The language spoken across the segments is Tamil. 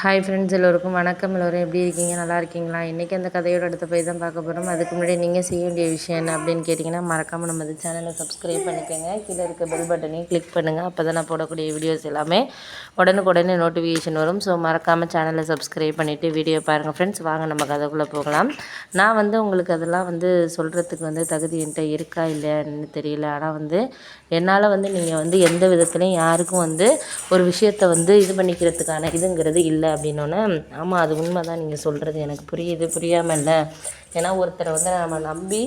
ஹாய் ஃப்ரெண்ட்ஸ் எல்லோருக்கும் வணக்கம். எல்லோரும் எப்படி இருக்கீங்க? நல்லா இருக்கீங்களா? இன்றைக்கி அந்த கதையோட அடுத்த போய் தான் பார்க்க போகிறோம் அதுக்கு முன்னாடி நீங்கள் செய்ய வேண்டிய விஷயம் என்ன அப்படின்னு கேட்டிங்கன்னா மறக்காமல் நம்ம சேனலை சப்ஸ்கிரைப் பண்ணிக்கோங்க. கீழே இருக்க பெல் பட்டனையும் கிளிக் பண்ணுங்கள் அப்போ தான் நான் போடக்கூடிய வீடியோஸ் எல்லாமே உடனுக்குடனே நோட்டிஃபிகேஷன் வரும். ஸோ மறக்காமல் சேனலை சப்ஸ்கிரைப் பண்ணிவிட்டு வீடியோ பாருங்கள் ஃப்ரெண்ட்ஸ் வாங்க நம்ம கதைக்குள்ளே போகலாம். நான் வந்து உங்களுக்கு அதெல்லாம் வந்து சொல்கிறதுக்கு வந்து தகுதி என்கிட்ட இருக்கா? இல்லையான்னு தெரியல. ஆனால் வந்து என்னால் வந்து நீங்கள் வந்து எந்த விதத்துலையும் யாருக்கும் வந்து ஒரு விஷயத்தை வந்து இது பண்ணிக்கிறதுக்கான இதுங்கிறது இல்லை. இல்லை அப்படின்னோடனே ஆமாம் அது உண்மை தான் நீங்கள் சொல்கிறது எனக்கு புரியுது புரியாமல் இல்லை. ஏன்னா ஒருத்தரை வந்து நம்ம நம்பி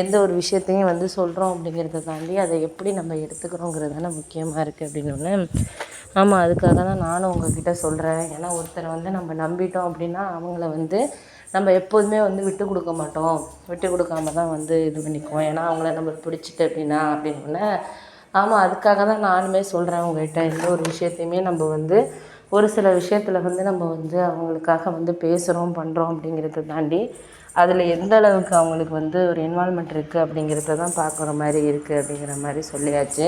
எந்த ஒரு விஷயத்தையும் வந்து சொல்கிறோம் அப்படிங்கிறத தாண்டி அதை எப்படி நம்ம எடுத்துக்கிறோங்கிறது தானே முக்கியமாக இருக்குது அப்படின்னோடனே ஆமாம் அதுக்காக தான் நானும் உங்ககிட்ட சொல்கிறேன் ஏன்னா ஒருத்தரை வந்து நம்ம நம்பிட்டோம் அப்படின்னா அவங்கள வந்து நம்ம எப்போதுமே வந்து விட்டு கொடுக்க மாட்டோம். விட்டு கொடுக்காம தான் வந்து இது பண்ணிக்குவோம். ஏன்னா அவங்கள நம்மளுக்கு பிடிச்சிட்டு அப்படின்னா அப்படின்னோடனே ஆமாம் அதுக்காக தான் நானுமே சொல்கிறேன் உங்கள்கிட்ட எந்த ஒரு விஷயத்தையுமே நம்ம வந்து ஒரு சில விஷயத்தில் வந்து நம்ம வந்து அவங்களுக்காக வந்து பேசுகிறோம் பண்ணுறோம் அப்படிங்கிறத தாண்டி அதில் எந்த அளவுக்கு அவங்களுக்கு வந்து ஒரு இன்வால்மெண்ட் இருக்குது அப்படிங்கிறத தான் பார்க்குற மாதிரி இருக்குது அப்படிங்கிற மாதிரி சொல்லியாச்சு.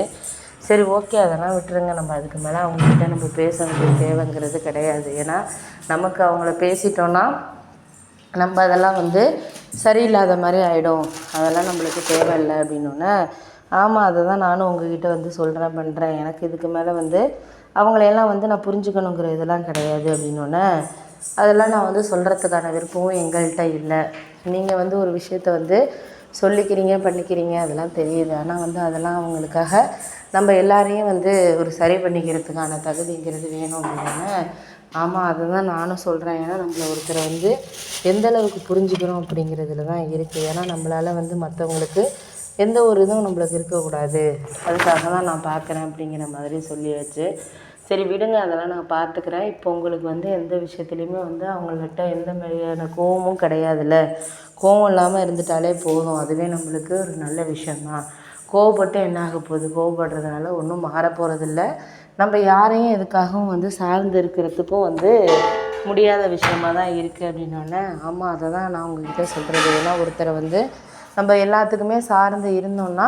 சரி ஓகே அதெல்லாம் விட்டுருங்க. நம்ம அதுக்கு மேலே அவங்கக்கிட்ட நம்ம பேச வேண்டிய தேவைங்கிறது கிடையாது. ஏன்னா நமக்கு அவங்கள பேசிட்டோன்னா நம்ம அதெல்லாம் வந்து சரியில்லாத மாதிரி ஆகிடும் அதெல்லாம் நம்மளுக்கு தேவையில்லை அப்படின்னோடனே ஆமாம் அதை தான் நானும் உங்ககிட்ட வந்து சொல்கிறேன் பண்ணுறேன் எனக்கு இதுக்கு மேலே வந்து அவங்களையெல்லாம் வந்து நான் புரிஞ்சுக்கணுங்கிற இதெல்லாம் கிடையாது அப்படின்னோடனே அதெல்லாம் நான் வந்து சொல்கிறதுக்கான விருப்பமும் எங்கள்கிட்ட இல்லை. நீங்கள் வந்து ஒரு விஷயத்த வந்து சொல்லிக்கிறீங்க பண்ணிக்கிறீங்க அதெல்லாம் தெரியுது. ஆனால் வந்து அதெல்லாம் அவங்களுக்காக நம்ம எல்லாரையும் வந்து ஒரு சரி பண்ணிக்கிறதுக்கான தகுதிங்கிறது வேணும் அப்படின்னா ஆமாம் அதை தான் நானும் சொல்கிறேன் ஏன்னா நம்மள ஒருத்தரை வந்து எந்தளவுக்கு புரிஞ்சுக்கிறோம் அப்படிங்கிறதுல தான் இருக்குது ஏன்னா நம்மளால் வந்து மற்றவங்களுக்கு எந்த ஒரு இதுவும் நம்மளுக்கு இருக்கக்கூடாது. அதுக்காக தான் நான் பார்க்குறேன் அப்படிங்கிற மாதிரி சொல்லியாச்சு. சரி விடுங்க அதெல்லாம் நான் பார்த்துக்கிறேன். இப்போ உங்களுக்கு வந்து எந்த விஷயத்துலையுமே வந்து அவங்கள்கிட்ட எந்த மாதிரியான கோவமும் கிடையாதுல்ல. கோவம் இல்லாமல் இருந்துட்டாலே போதும். அதுவே நம்மளுக்கு ஒரு நல்ல விஷயந்தான் கோவப்பட்டு என்ன ஆக போகுது? கோவப்படுறதுனால ஒன்றும் மாறப்போகிறதில்ல நம்ம யாரையும் எதுக்காகவும் வந்து சார்ந்து இருக்கிறதுக்கும் வந்து முடியாத விஷயமா தான் இருக்குது அப்படின்னோடனே ஆமாம் அதை தான் நான் உங்ககிட்ட சொல்கிறது ஏன்னா ஒருத்தரை வந்து நம்ம எல்லாத்துக்குமே சார்ந்து இருந்தோம்னா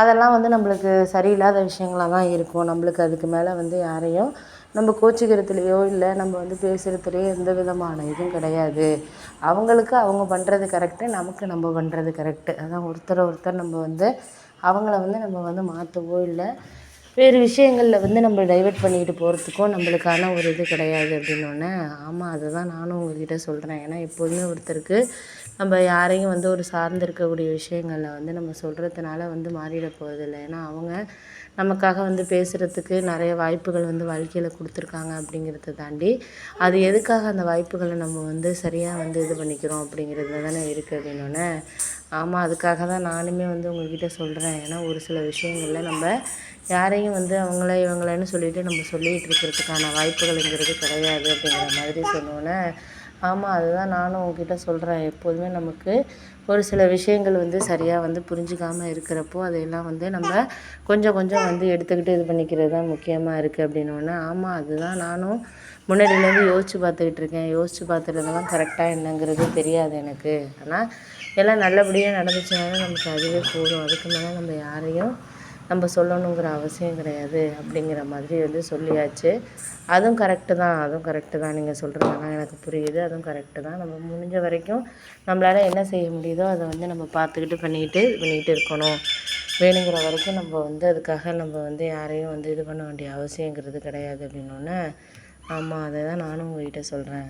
அதெல்லாம் வந்து நம்மளுக்கு சரியில்லாத விஷயங்களாக தான் இருக்கும். நம்மளுக்கு அதுக்கு மேலே வந்து யாரையும் நம்ம கோச்சிக்கிறதுலையோ இல்லை நம்ம வந்து பேசுகிறதுலையோ எந்த விதமான இதுவும் கிடையாது. அவங்களுக்கு அவங்க பண்ணுறது கரெக்டு நமக்கு நம்ம பண்ணுறது கரெக்டு அதான் ஒருத்தரை ஒருத்தர் நம்ம வந்து அவங்கள வந்து நம்ம வந்து மாற்றவோ இல்லை வேறு விஷயங்களில் வந்து நம்ம டைவெர்ட் பண்ணிக்கிட்டு போகிறதுக்கும் நம்மளுக்கான ஒரு இது கிடையாது அப்படின்னோடனே ஆமாம் அதை தான் நானும் உங்கள்கிட்ட சொல்கிறேன் ஏன்னா எப்போதுமே ஒருத்தருக்கு நம்ம யாரையும் வந்து ஒரு சார்ந்து இருக்கக்கூடிய விஷயங்களில் வந்து நம்ம சொல்கிறதுனால வந்து மாறிட போகிறதில்ல ஏன்னா அவங்க நமக்காக வந்து பேசுகிறதுக்கு நிறைய வாய்ப்புகள் வந்து வாழ்க்கையில் கொடுத்துருக்காங்க அப்படிங்கிறத தாண்டி அது எதுக்காக அந்த வாய்ப்புகளை நம்ம வந்து சரியாக வந்து இது பண்ணிக்கிறோம் அப்படிங்கிறது தானே இருக்குது அப்படின்னோடனே ஆமாம் அதுக்காக தான் நானுமே வந்து உங்கள்கிட்ட சொல்கிறேன் ஏன்னா ஒரு சில விஷயங்களில் நம்ம யாரையும் வந்து அவங்கள இவங்களன்னு சொல்லிட்டு நம்ம சொல்லிகிட்டு இருக்கிறதுக்கான வாய்ப்புகள்ங்கிறது கிடையாது அப்படிங்கிற மாதிரி சொன்னோன்னே ஆமாம் அதுதான் நானும் உங்ககிட்ட சொல்கிறேன் எப்போதுமே நமக்கு ஒரு சில விஷயங்கள் வந்து சரியாக வந்து புரிஞ்சுக்காமல் இருக்கிறப்போ அதையெல்லாம் வந்து நம்ம கொஞ்சம் கொஞ்சம் வந்து எடுத்துக்கிட்டு இது பண்ணிக்கிறது தான் முக்கியமாக இருக்குது அப்படின்னோடனே ஆமாம் அதுதான் நானும் முன்னாடியிலேருந்து யோசித்து பார்த்துக்கிட்டு இருக்கேன். யோசித்து பார்த்துருந்தெல்லாம் கரெக்டாக என்னங்கிறது தெரியாது எனக்கு. ஆனால் எல்லாம் நல்லபடியாக நடந்துச்சுனாலும் நமக்கு அதுவே போதும். அதுக்கு மேலே நம்ம யாரையும் நம்ம சொல்லணுங்கிற அவசியம் கிடையாது அப்படிங்கிற மாதிரி வந்து சொல்லியாச்சு. அதுவும் கரெக்டு தான் அதுவும் கரெக்டு தான் நீங்கள் சொல்கிறதெல்லாம் எனக்கு புரியுது. அதுவும் கரெக்டு தான். நம்ம முடிஞ்ச வரைக்கும் நம்மளால் என்ன செய்ய முடியுதோ அதை வந்து நம்ம பார்த்துக்கிட்டு பண்ணிக்கிட்டு பண்ணிக்கிட்டு இருக்கணும். வேணுங்கிற வரைக்கும் நம்ம வந்து அதுக்காக நம்ம வந்து யாரையும் வந்து இது பண்ண வேண்டிய அவசியங்கிறது கிடையாது அப்படின்னோடனே ஆமாம் அதை தான் நானும் உங்கள்கிட்ட சொல்கிறேன்